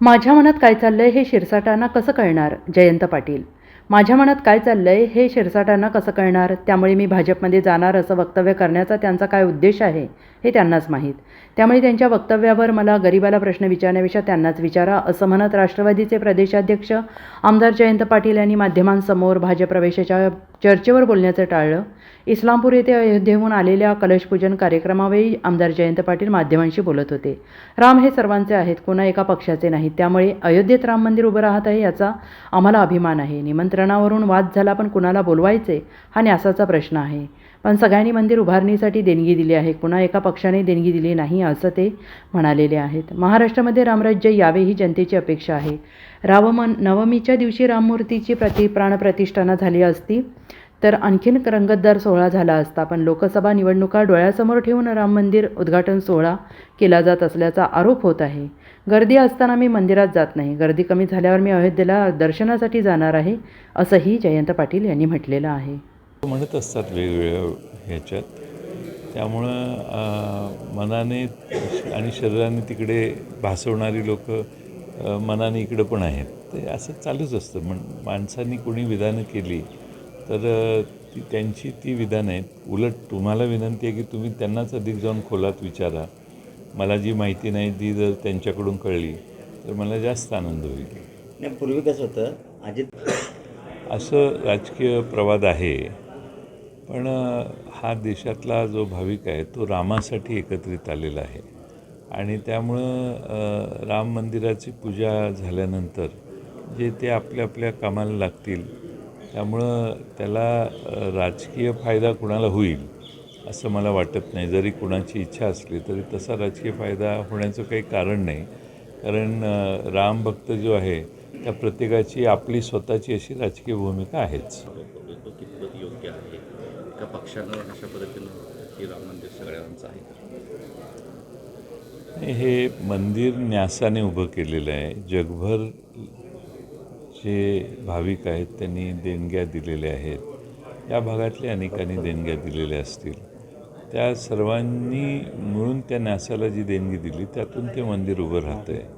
माझ्या मनात काय चाललंय हे शिरसाटांना कसं कळणार? जयंत पाटील. माझ्या मनात काय चाललंय हे शिरसाटांना कसं कळणार? त्यामुळे मी भाजपमध्ये जाणार असं वक्तव्य करण्याचा त्यांचा काय उद्देश आहे हे त्यांनाच माहीत. त्यामुळे त्यांच्या वक्तव्यावर मला गरिबाला प्रश्न विचारण्यापेक्षा त्यांनाच विचारा असं म्हणत राष्ट्रवादीचे प्रदेशाध्यक्ष आमदार जयंत पाटील यांनी माध्यमांसमोर भाजप प्रवेशाच्या चर्चेवर बोलण्याचं टाळलं. इस्लामपूर येथे अयोध्येहून आलेल्या कलशपूजन कार्यक्रमावेळी आमदार जयंत पाटील माध्यमांशी बोलत होते. राम हे सर्वांचे आहेत कोणा एका पक्षाचे नाहीत. त्यामुळे अयोध्येत राम मंदिर उभं राहत आहे याचा आम्हाला अभिमान आहे. निमंत्रणावरून वाद झाला पण कुणाला बोलवायचे हा न्यासाचा प्रश्न आहे. पण सगळ्यांनी मंदिर उभारणीसाठी देणगी दिली आहे. कुणा एका पक्षाने देणगी दिली नाही असं ते म्हणालेले आहेत. महाराष्ट्रामध्ये रामराज्य यावे ही जनतेची अपेक्षा आहे. रावमन नवमीच्या दिवशी राममूर्तीची प्रति प्राणप्रतिष्ठाना झाली असती तर आणखीन रंगतदार सोहळा झाला असता पण लोकसभा निवडणुका डोळ्यासमोर ठेवून राम मंदिर उद्घाटन सोहळा केला जात असल्याचा आरोप होत आहे. गर्दी असताना मी मंदिरात जात नाही. गर्दी कमी झाल्यावर मी अयोध्येला दर्शनासाठी जाणार आहे असंही जयंत पाटील यांनी म्हटलेलं आहे. म्हणत असतात वेगवेगळ्या ह्याच्यात. त्यामुळं मनाने आणि शरीराने तिकडे भासवणारी लोक मनाने इकडं पण आहेत. ते असं चालूच असतं. म्हण माणसांनी कोणी विधानं केली तर ती त्यांची ती विधानं आहेत. उलट तुम्हाला विनंती आहे की तुम्ही त्यांनाच अधिक जाऊन खोलात विचारा. मला जी माहिती नाही ती जर त्यांच्याकडून कळली तर मला जास्त आनंद होईल. नाही पूर्वी कसं होतं अजित असं राजकीय प्रवाद आहे पण हा देशातला जो भाविक आहे तो रामासाठी एकत्रित आलेला आहे. आणि त्यामुळं राम मंदिराची पूजा झाल्यानंतर जे ते आपल्या आपल्या कामाला लागतील त्यामुळं त्याला राजकीय फायदा कुणाला होईल असं मला वाटत नाही. जरी कुणाची इच्छा असली तरी तसा राजकीय फायदा होण्याचं काही कारण नाही. कारण अ, राम भक्त जो आहे त्या प्रत्येकाची आपली स्वतःची अशी राजकीय भूमिका आहेच. योग्य आहे? एका पक्षानं अशा पद्धतीनं की राम मंदिर सगळ्यांचं आहे हे मंदिर न्यासाने उभं केलेलं आहे. जगभर जे भाविक आहेत त्यांनी देणग्या दिलेल्या आहेत. या भागातल्या अनेकांनी देणग्या दिलेल्या असतील. त्या सर्वांनी मिळून त्या न्यासाला जी देणगी दिली त्यातून ते मंदिर उभं राहतं आहे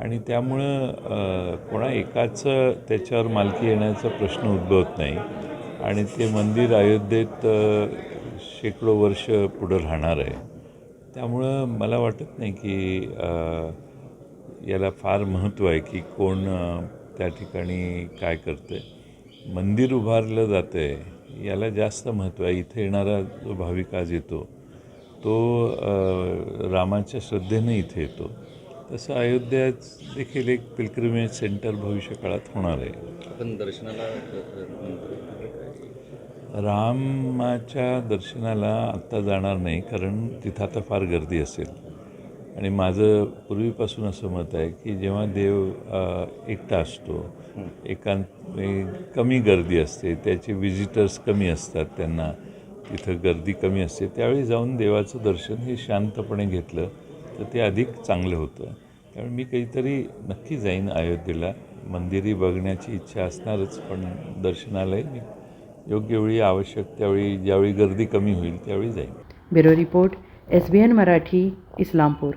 आणि त्यामुळं कोणा एकाचं त्याच्यावर मालकी येण्याचा प्रश्न उद्भवत नाही. आणि ते मंदिर अयोध्येत शेकडो वर्ष पुढं राहणार आहे. त्यामुळं मला वाटत नाही की याला फार महत्त्व आहे की कोण त्या ठिकाणी काय करतं मंदिर उभारलं जातं आहे याला जास्त महत्त्व आहे. इथे येणारा जो भाविक आज येतो तो रामाच्या श्रद्धेनं इथे येतो. तसं अयोध्यात देखील एक पिलग्रिमेज सेंटर भविष्य काळात होणार आहे. आपण दर्शनाला रामाच्या दर्शनाला आत्ता जाणार नाही कारण तिथं आता फार गर्दी असेल. आणि माझं पूर्वीपासून असं मत आहे की जेव्हा देव एकटा असतो एकांत कमी गर्दी असते त्याचे विजिटर्स कमी असतात त्यांना तिथं गर्दी कमी असते त्यावेळी जाऊन देवाचं दर्शन हे शांतपणे घेतलं तर ते अधिक चांगलं होतं. त्यामुळे मी काहीतरी नक्की जाईन अयोध्येला. मंदिरी बघण्याची इच्छा असणारच पण दर्शनालाही मी योग्य वेळी आवश्यक त्यावेळी ज्यावेळी गर्दी कमी होईल त्यावेळी जाईन. Bureau report S B N Marathi Islampur.